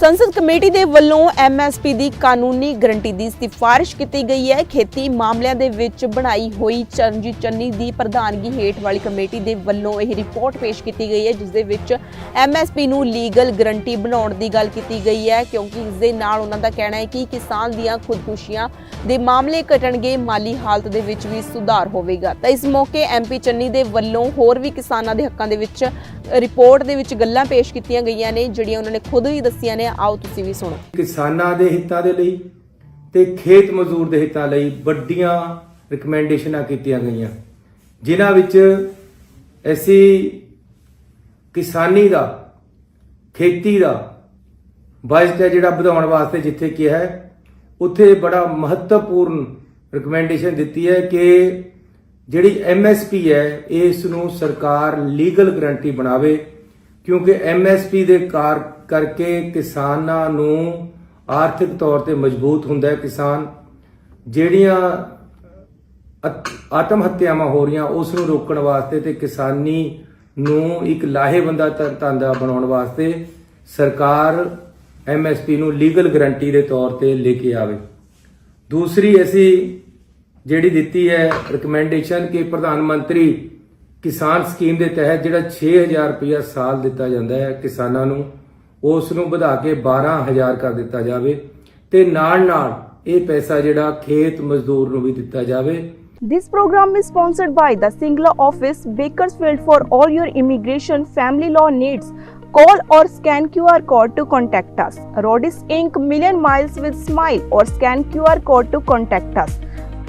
ਸੰਸਦ ਕਮੇਟੀ ਦੇ ਵੱਲੋਂ ਐਮਐਸਪੀ ਦੀ ਕਾਨੂੰਨੀ ਗਰੰਟੀ ਦੀ ਸਿਫਾਰਿਸ਼ ਕੀਤੀ ਗਈ ਹੈ। ਖੇਤੀ ਮਾਮਲਿਆਂ ਦੇ ਵਿੱਚ ਬਣਾਈ ਹੋਈ ਚਰਨਜੀਤ ਚੰਨੀ ਦੀ ਪ੍ਰਧਾਨਗੀ ਹੇਠ ਵਾਲੀ ਕਮੇਟੀ ਦੇ ਵੱਲੋਂ ਇਹ ਰਿਪੋਰਟ ਪੇਸ਼ ਕੀਤੀ ਗਈ ਹੈ, ਜਿਸ ਦੇ ਵਿੱਚ ਐਮਐਸਪੀ ਨੂੰ ਲੀਗਲ ਗਰੰਟੀ ਬਣਾਉਣ ਦੀ ਗੱਲ ਕੀਤੀ ਗਈ ਹੈ, ਕਿਉਂਕਿ ਇਸ ਦੇ ਨਾਲ ਉਹਨਾਂ ਦਾ ਕਹਿਣਾ ਹੈ ਕਿ ਕਿਸਾਨ ਦੀਆਂ ਖੁਦਕੁਸ਼ੀਆਂ ਦੇ ਮਾਮਲੇ ਘਟਣਗੇ, ਮਾਲੀ ਹਾਲਤ ਦੇ ਵਿੱਚ ਵੀ ਸੁਧਾਰ ਹੋਵੇਗਾ। ਤਾਂ ਇਸ ਮੌਕੇ ਐਮਪੀ ਚੰਨੀ ਦੇ ਵੱਲੋਂ ਹੋਰ ਵੀ ਕਿਸਾਨਾਂ ਦੇ ਹੱਕਾਂ ਦੇ ਵਿੱਚ ਰਿਪੋਰਟ ਦੇ ਵਿੱਚ ਗੱਲਾਂ ਪੇਸ਼ ਕੀਤੀਆਂ ਗਈਆਂ ਨੇ, ਜਿਹੜੀਆਂ ਉਹਨਾਂ ਨੇ ਖੁਦ ਵੀ ਦੱਸੀਆਂ ਨੇ। ਆ, ਆਓ ਤੁਸੀਂ ਵੀ ਸੁਣੋ। ਕਿਸਾਨਾਂ ਦੇ ਹਿੱਤਾਂ ਦੇ ਲਈ ਤੇ ਖੇਤ ਮਜ਼ਦੂਰ ਦੇ ਹਿੱਤਾਂ ਲਈ ਵੱਡੀਆਂ ਰਿਕਮੈਂਡੇਸ਼ਨਾਂ ਕੀਤੀਆਂ ਗਈਆਂ। ਜਿਨ੍ਹਾਂ ਵਿੱਚ ਅਸੀਂ ਕਿਸਾਨੀ ਦਾ, ਖੇਤੀ ਦਾ ਬਜਟ ਹੈ ਜਿਹੜਾ ਵਧਾਉਣ ਵਾਸਤੇ ਜਿੱਥੇ ਕਿਹਾ ਹੈ, ਉੱਥੇ ਬੜਾ ਮਹੱਤਵਪੂਰਨ ਰਿਕਮੈਂਡੇਸ਼ਨ ਦਿੱਤੀ ਹੈ ਕਿ ਜਿਹੜੀ ਐਮਐਸਪੀ ਹੈ, ਇਸ ਨੂੰ ਸਰਕਾਰ ਲੀਗਲ ਗਰੰਟੀ ਬਣਾਵੇ, ਕਿਉਂਕਿ ਐਮਐਸਪੀ ਦੇ ਕਾਰ ਕਰਕੇ ਕਿਸਾਨਾਂ ਨੂੰ ਆਰਥਿਕ ਤੌਰ ਤੇ ਮਜ਼ਬੂਤ ਹੁੰਦਾ ਹੈ ਕਿਸਾਨ। ਜਿਹੜੀਆਂ ਆਤਮ ਹੱਤਿਆਵਾਂ ਹੋ ਰਹੀਆਂ, ਉਸ ਨੂੰ ਰੋਕਣ ਵਾਸਤੇ ਤੇ ਕਿਸਾਨੀ ਨੂੰ ਇੱਕ ਲਾਹੇਵੰਦਾ ਧੰਦਾ ਬਣਾਉਣ ਵਾਸਤੇ ਸਰਕਾਰ ਐਮਐਸਪੀ ਨੂੰ ਲੀਗਲ ਗਰੰਟੀ ਦੇ ਤੌਰ ਤੇ ਲੈ ਕੇ ਆਵੇ। ਦੂਸਰੀ ਅਸੀਂ ਜਿਹੜੀ ਦਿੱਤੀ ਹੈ ਰეკਮੈਂਡੇਸ਼ਨ ਕਿ ਪ੍ਰਧਾਨ ਮੰਤਰੀ ਕਿਸਾਨ ਸਕੀਮ ਦੇ ਤਹਿਤ ਜਿਹੜਾ 6000 ਰੁਪਇਆ ਸਾਲ ਦਿੱਤਾ ਜਾਂਦਾ ਹੈ ਕਿਸਾਨਾਂ ਨੂੰ। ਉਸ ਨੂੰ ਵਧਾ ਕੇ 12000 ਕਰ ਦਿੱਤਾ ਜਾਵੇ ਤੇ ਨਾਲ ਨਾਲ ਇਹ ਪੈਸਾ ਜਿਹੜਾ ਖੇਤ ਮਜ਼ਦੂਰ ਨੂੰ ਵੀ ਦਿੱਤਾ ਜਾਵੇ This program is sponsored by the Singla office, Bakersfield for all your immigration family law needs. Call or scan QR code to contact us. Rodis Inc. Million Miles with Smile or scan QR code to contact us.